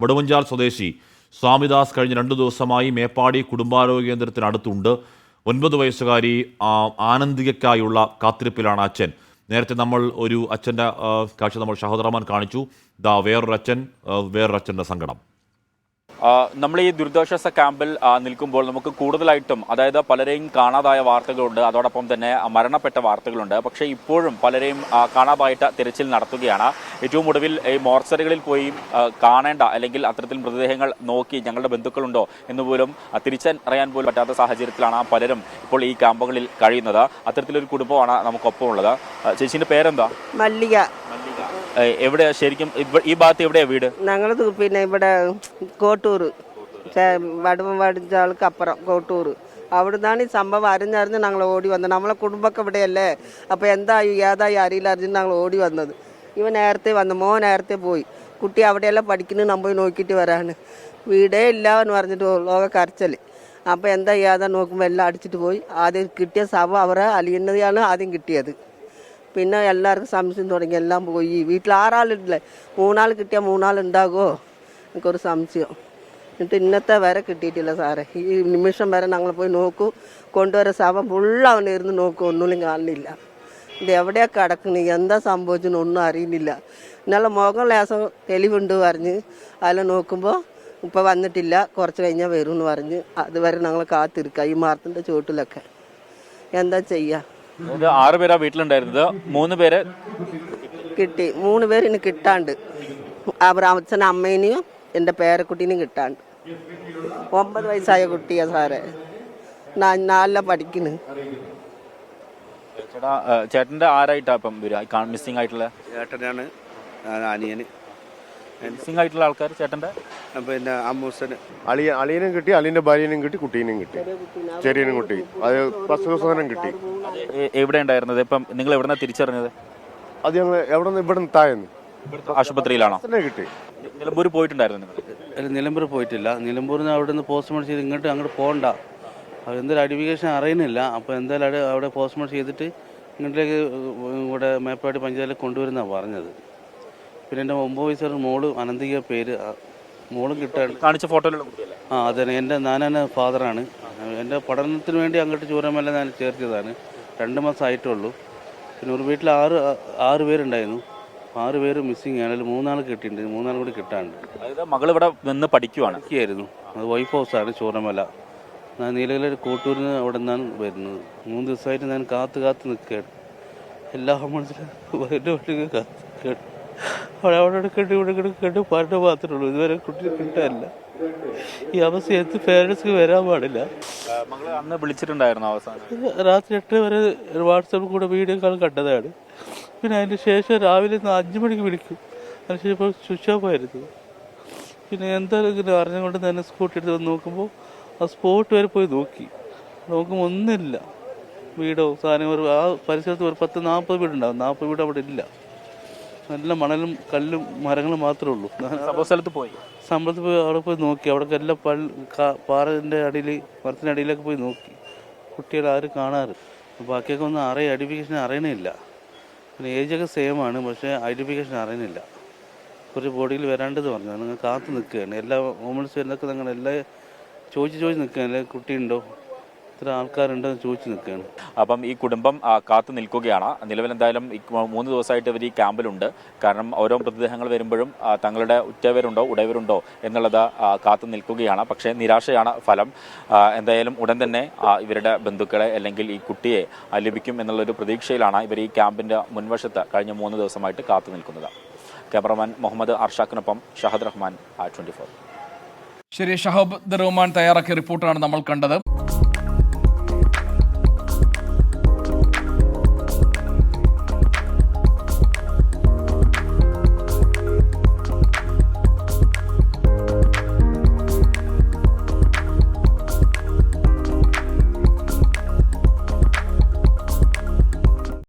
വടുവഞ്ചാൽ സ്വദേശി സ്വാമിദാസ് കഴിഞ്ഞ രണ്ടു ദിവസമായി മേപ്പാടി കുടുംബാരോഗ്യ കേന്ദ്രത്തിനടുത്തുണ്ട് ഒൻപത് വയസ്സുകാരി ആനന്ദികയ്ക്കായുള്ള കാത്തിരിപ്പിലാണ് അച്ഛൻ. നേരത്തെ നമ്മൾ ഒരു അച്ഛന്റെ കാഴ്ച നമ്മൾ ഷഹദ് റഹ്മാൻ കാണിച്ചു. ദാ വേറൊരു അച്ഛൻ വേറൊരു അച്ഛന്റെ സങ്കടം. നമ്മൾ ഈ ദുരിതാശ്വാസ ക്യാമ്പിൽ നിൽക്കുമ്പോൾ നമുക്ക് കൂടുതലായിട്ടും അതായത് പലരെയും കാണാതായ വാർത്തകളുണ്ട്. അതോടൊപ്പം തന്നെ മരണപ്പെട്ട വാർത്തകളുണ്ട്. പക്ഷേ ഇപ്പോഴും പലരെയും കാണാതായിട്ട് തിരച്ചിൽ നടത്തുകയാണ്. ഏറ്റവും ഒടുവിൽ ഈ മോർച്ചറികളിൽ പോയി കാണേണ്ട അല്ലെങ്കിൽ അത്തരത്തിൽ മൃതദേഹങ്ങൾ നോക്കി ഞങ്ങളുടെ ബന്ധുക്കളുണ്ടോ എന്ന് പോലും തിരിച്ചറിയാൻ പോലും പറ്റാത്ത സാഹചര്യത്തിലാണ് പലരും ഇപ്പോൾ ഈ ക്യാമ്പുകളിൽ കഴിയുന്നത്. അത്തരത്തിലൊരു കുടുംബമാണ് നമുക്കൊപ്പം ഉള്ളത് ആ, പേരെന്താ? മല്ലിക. എവിടെയാ ശരിക്കും ഈ ഭാഗത്ത് എവിടെയാ വീട്? ഞങ്ങൾ പിന്നെ ഇവിടെ കോട്ടൂർ വടുവം വടിച്ചാൾക്ക് അപ്പുറം കോട്ടൂർ. അവിടുന്നാണ് ഈ സംഭവം അറിഞ്ഞറിഞ്ഞ് ഞങ്ങൾ ഓടി വന്നത്. നമ്മളെ കുടുംബമൊക്കെ ഇവിടെയല്ലേ? അപ്പോൾ എന്തായി ഏതായി അറിയില്ല അറിഞ്ഞ് ഞങ്ങൾ ഓടി വന്നത്. ഇവ നേരത്തെ വന്നു മോൻ നേരത്തെ പോയി. കുട്ടി അവിടെയെല്ലാം പഠിക്കുന്നത് നമ്മൾ പോയി നോക്കിയിട്ട് വരാണ്. വീടേ ഇല്ല എന്ന് പറഞ്ഞിട്ട് ലോക കരച്ചൽ അപ്പോൾ എന്താ ചെയ്യാതെ നോക്കുമ്പോൾ എല്ലാം അടിച്ചിട്ട് പോയി. ആദ്യം കിട്ടിയ ശവം അവരെ അലിയുന്നതാണ് ആദ്യം കിട്ടിയത്. പിന്നെ എല്ലാവർക്കും സംശയം തുടങ്ങി എല്ലാം പോയി. വീട്ടിൽ ആറാളില്ലേ? മൂന്നാൾ കിട്ടിയാൽ മൂന്നാൾ ഉണ്ടാകുമോ എനിക്കൊരു സംശയം. എന്നിട്ട് ഇന്നത്തെ വരെ കിട്ടിയിട്ടില്ല സാറേ. ഈ നിമിഷം വരെ ഞങ്ങൾ പോയി നോക്കൂ. കൊണ്ടുവരെ ശവം ഫുള്ള് അവൻ ഇരുന്ന് നോക്കും. ഒന്നും കാണുന്നില്ല ഇത് എവിടെയാ കിടക്കുന്നത് എന്താ സംഭവിച്ചെന്ന് ഒന്നും അറിയുന്നില്ല. ഇന്നലെ മുഖം ലേസം തെളിവുണ്ട് പറഞ്ഞ്. അതിൽ നോക്കുമ്പോൾ ഇപ്പോൾ വന്നിട്ടില്ല. കുറച്ച് കഴിഞ്ഞാൽ വരും എന്ന് പറഞ്ഞ്. അതുവരെ ഞങ്ങൾ കാത്തിരിക്കുക ഈ മാർത്തിന്റെ ചുവട്ടിലൊക്കെ. എന്താ ചെയ്യുക ഇത് ആറ് പേരാ വീട്ടിലുണ്ടായിരുന്നത്. മൂന്ന് പേര്? കിട്ടി. മൂന്ന് പേര് ഇനി കിട്ടാണ്ട്. അവർ അച്ഛനും അമ്മേനെയും എന്റെ പേരക്കുട്ടീനെയും കിട്ടാണ്ട്. ഒമ്പത് വയസ്സായ കുട്ടിയാ സാറേ. നല്ല പഠിക്കുന്നു ചേട്ടാ ചേട്ടന്റെ ആരായിട്ടാ ഇപ്പം വരിക? മിസ്സിംഗ് ആയിട്ടുള്ള? ചേട്ടനാണ് അനിയന്. മിസ്സിംഗ് ആയിട്ടുള്ള ആൾക്കാർ ചേട്ടന്റെ പിന്നെ അമ്മൂസന്. അളിയ അളിയനും കിട്ടി അളിയന്റെ ഭാര്യനും കിട്ടി കുട്ടീനും കിട്ടി. ചെറിയനും കുട്ടി. അത് ദിവസം കിട്ടി. എവിടെ ഉണ്ടായിരുന്നത്? ഇപ്പം നിങ്ങൾ എവിടെന്നാ തിരിച്ചറിഞ്ഞത്? അത് ഞങ്ങൾ എവിടെ നിന്ന് ഇവിടെ നിന്ന് താഴെന്ന് ആശുപത്രിയിലാണോ കിട്ടി. നിലമ്പൂർ പോയിട്ടുണ്ടായിരുന്നു നിങ്ങൾ? അല്ല നിലമ്പൂർ പോയിട്ടില്ല. നിലമ്പൂരിൽ നിന്ന് അവിടെ നിന്ന് പോസ്റ്റ്മോർട്ടം ചെയ്ത് ഇങ്ങോട്ട് അങ്ങോട്ട് പോകണ്ട. എന്തൊരു ഐഡന്റിഫിക്കേഷൻ അറിയുന്നില്ല. അപ്പോൾ എന്തായാലും അവിടെ അവിടെ പോസ്റ്റ്മോർട്ടം ചെയ്തിട്ട് ഇങ്ങോട്ടേക്ക് ഇവിടെ മേപ്പാടി പഞ്ചായത്തിൽ കൊണ്ടുവരുന്നതാണ് പറഞ്ഞത്. പിന്നെ എന്റെ ഒമ്പത് വയസ്സുകാരുടെ മോൾ അനന്തിക പേര് മോളും കിട്ടാൻ കാണിച്ച ഫോട്ടോയിലുള്ള കുട്ടിയല്ലേ ആ അതെ എന്റെ ഞാനാണ് ഫാദറാണ്. എന്റെ പഠനത്തിന് വേണ്ടി അങ്ങോട്ട് ചൂരമല്ല ഞാൻ ചേർത്തതാണ് രണ്ട് മാസം ആയിട്ടുള്ളൂ. പിന്നെ ഒരു വീട്ടിൽ ആറ് ആറ് പേരുണ്ടായിരുന്നു. ആറ് പേര് മിസ്സിങ് ആണ്. അതിൽ മൂന്നാൾ കിട്ടിയിട്ടുണ്ട്. മൂന്നാൾ കൂടി കിട്ടാണ്ട് അതായത് മകൾ ഇവിടെ നിന്ന് പഠിക്കുവാണ്. ആയിരുന്നു അത് വൈഫ് ഹൗസാണ് ചൂരമല. ഞാൻ നീലകല കോട്ടൂരിൽ നിന്ന് അവിടെ നിന്നാണ് വരുന്നത്. മൂന്ന് ദിവസമായിട്ട് ഞാൻ കാത്ത് കാത്ത് നിൽക്കുകയാണ്. എല്ലാ വീട്ടിൽ കാത്ത് നിൽക്കുകയാണ്. അവിടെ അവിടെ കെട്ടി ഇവിടെ കെട്ടി പറഞ്ഞ മാത്രമേ ഉള്ളൂ. ഇതുവരെ കുട്ടി കിട്ടാനില്ല. ഈ അവസ്ഥ എത്തി പേരൻസ്ക്ക് വരാൻ പാടില്ല. അന്ന് വിളിച്ചിട്ടുണ്ടായിരുന്നു അവസാനം. രാത്രി എട്ട് വരെ വാട്സപ്പിൽ കൂടെ വീഡിയോ കാൾ കണ്ടതാണ്. പിന്നെ അതിന് ശേഷം രാവിലെ അഞ്ച് മണിക്ക് വിളിക്കും. അതിനുശേഷം ഇപ്പോൾ സ്വിച്ച് ഓഫ് ആയിരുന്നു പിന്നെ എന്തായാലും ഇങ്ങനെ അറിഞ്ഞുകൊണ്ട് തന്നെ സ്കൂട്ടി എടുത്ത് വന്ന് നോക്കുമ്പോൾ ആ സ്പോട്ട് വരെ പോയി നോക്കി. നോക്കുമ്പോൾ ഒന്നുമില്ല. വീടോ സാധനം ഒരു ആ പരിസരത്ത് ഒരു പത്ത് നാൽപ്പത് വീടുണ്ടാവും. നാൽപ്പത് വീട് അവിടെ ഇല്ല. നല്ല മണലും കല്ലും മരങ്ങളും മാത്രമേ ഉള്ളൂ. സംഭവ സ്ഥലത്ത് പോയി? സമ്പളത്ത് പോയി അവിടെ പോയി നോക്കി. അവിടെ എല്ലാം പള്ളി പാറന്റെ അടിയിൽ മരത്തിന്റെ അടിയിലൊക്കെ പോയി നോക്കി. കുട്ടികൾ ആരും കാണാറ്. ബാക്കിയൊക്കെ ഒന്നും അറിയ. ഐഡന്റിഫിക്കേഷൻ അറിയണില്ല. പിന്നെ ഏജൊക്കെ സെയിം ആണ്. പക്ഷേ ഐഡന്റിഫിക്കേഷൻ അറിയണില്ല. കുറച്ച് ബോഡിയിൽ വരാണ്ടെന്ന് പറഞ്ഞു. നിങ്ങൾ കാത്തു നിൽക്കുകയാണ്. എല്ലാ മൂമെന്റ്സ് വരുന്നൊക്കെ നിങ്ങൾ എല്ലാം ചോദിച്ച് ചോദിച്ച് നിൽക്കുകയാണ്. കുട്ടിയുണ്ടോ? ഇത്ര ആൾക്കാരുണ്ടെന്ന് ചോദിച്ചു ചോദിച്ച് നിൽക്കുകയാണ്. അപ്പം ഈ കുടുംബം കാത്തു നിൽക്കുകയാണ്. നിലവിൽ എന്തായാലും മൂന്ന് ദിവസമായിട്ട് ഇവർ ഈ ക്യാമ്പിലുണ്ട്. കാരണം ഓരോ മൃതദേഹങ്ങൾ വരുമ്പോഴും തങ്ങളുടെ ഉറ്റവരുണ്ടോ ഉടയവരുണ്ടോ എന്നുള്ളത് കാത്തു നിൽക്കുകയാണ്. പക്ഷേ നിരാശയാണ് ഫലം. എന്തായാലും ഉടൻ തന്നെ ഇവരുടെ ബന്ധുക്കളെ അല്ലെങ്കിൽ ഈ കുട്ടിയെ ലഭിക്കും എന്നുള്ളൊരു പ്രതീക്ഷയിലാണ് ഇവർ ഈ ക്യാമ്പിന്റെ മുൻവശത്ത് കഴിഞ്ഞ മൂന്ന് ദിവസമായിട്ട് കാത്തു നിൽക്കുന്നത്. ക്യാമറമാൻ മുഹമ്മദ് അർഷാഖിനൊപ്പം ഷഹദ് റഹ്മാൻ ട്വന്റി ഫോർ. ശരി ഷഹബ് ദ റഹ്മാൻ തയ്യാറാക്കിയ റിപ്പോർട്ടാണ് നമ്മൾ കണ്ടത്.